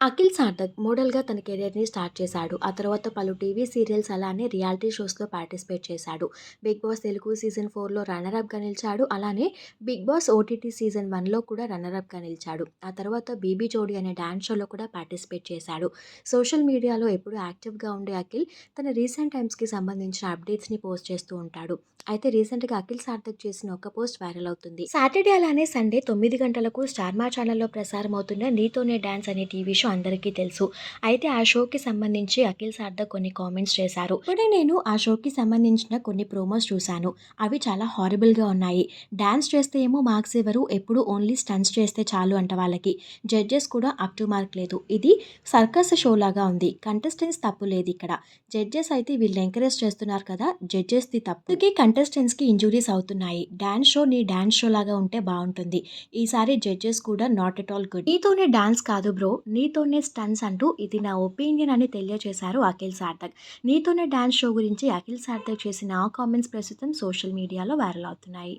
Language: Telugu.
అఖిల్ సార్థక్ మోడల్‌గా తన కెరియర్‌ని స్టార్ట్ చేశాడు. ఆ తర్వాత పలు టీవీ సీరియల్స్ అలానే రియాలిటీ షోస్‌లో పార్టిసిపేట్ చేశాడు. 'బిగ్ బాస్ తెలుగు' సీజన్ ఫోర్లో రన్నరప్గా నిలిచాడు. అలానే 'బిగ్ బాస్' ఓటీటీ సీజన్ వన్లో కూడా రన్నరప్గా నిలిచాడు. ఆ తర్వాత 'బీబీ జోడీ' అనే డ్యాన్స్ షోలో కూడా పార్టిసిపేట్ చేశాడు. సోషల్ మీడియాలో ఎప్పుడూ యాక్టివ్‌గా ఉండే అఖిల్ తన రీసెంట్ టైమ్స్‌కి సంబంధించిన అప్డేట్స్‌ని పోస్ట్ చేస్తూ ఉంటాడు. అయితే రీసెంట్‌గా అఖిల్ సార్థక్ చేసిన ఒక పోస్ట్ వైరల్ అవుతుంది. సాటర్డే అలానే సండే తొమ్మిది గంటలకు స్టార్ మా ఛానల్‌లో ప్రసారం అవుతున్న 'నీతోనే డాన్స్' అనే టీవీ షో అందరికీ తెలుసు. అయితే ఆ షోకి సంబంధించి అఖిల్ సార్ద కొన్ని కామెంట్స్ చేశారు. ఇప్పుడే నేను ఆ షోకి సంబంధించిన కొన్ని ప్రోమోస్ చూశాను. అవి చాలా హారబుల్‌గా ఉన్నాయి. డాన్స్ చేస్తే ఏమో మార్క్స్ ఇవ్వరు. ఎప్పుడూ ఓన్లీ స్టన్స్ చేస్తే చాలు అంట వాళ్ళకి. జడ్జెస్ కూడా అప్ టు మార్క్ లేదు. ఇది సర్కస్ షో లాగా ఉంది. కంటెస్టెంట్స్ తప్పు లేదు ఇక్కడ జడ్జెస్ అయితే వీళ్ళు ఎంకరేజ్ చేస్తున్నారు కదా జడ్జెస్‌ది తప్పుకి కంటెస్టెంట్స్‌కి ఇంజురీస్ అవుతున్నాయి. డాన్స్ షో నీ డాన్స్ షో లాగా ఉంటే బాగుంటుంది ఈసారి జడ్జెస్ కూడా నాట్ ఎట్ ఆల్ గుడ్. నీతోనే డాన్స్ కాదు బ్రో నీతో నీతోనే స్టన్స్ అంటూ ఇది నా ఒపీనియన్ అని తెలియజేశారు అఖిల్ సార్థక్. నీతోనే డాన్స్ షో గురించి అఖిల్ సార్థక్ చేసిన ఆ కామెంట్స్ ప్రస్తుతం సోషల్ మీడియాలో వైరల్ అవుతున్నాయి.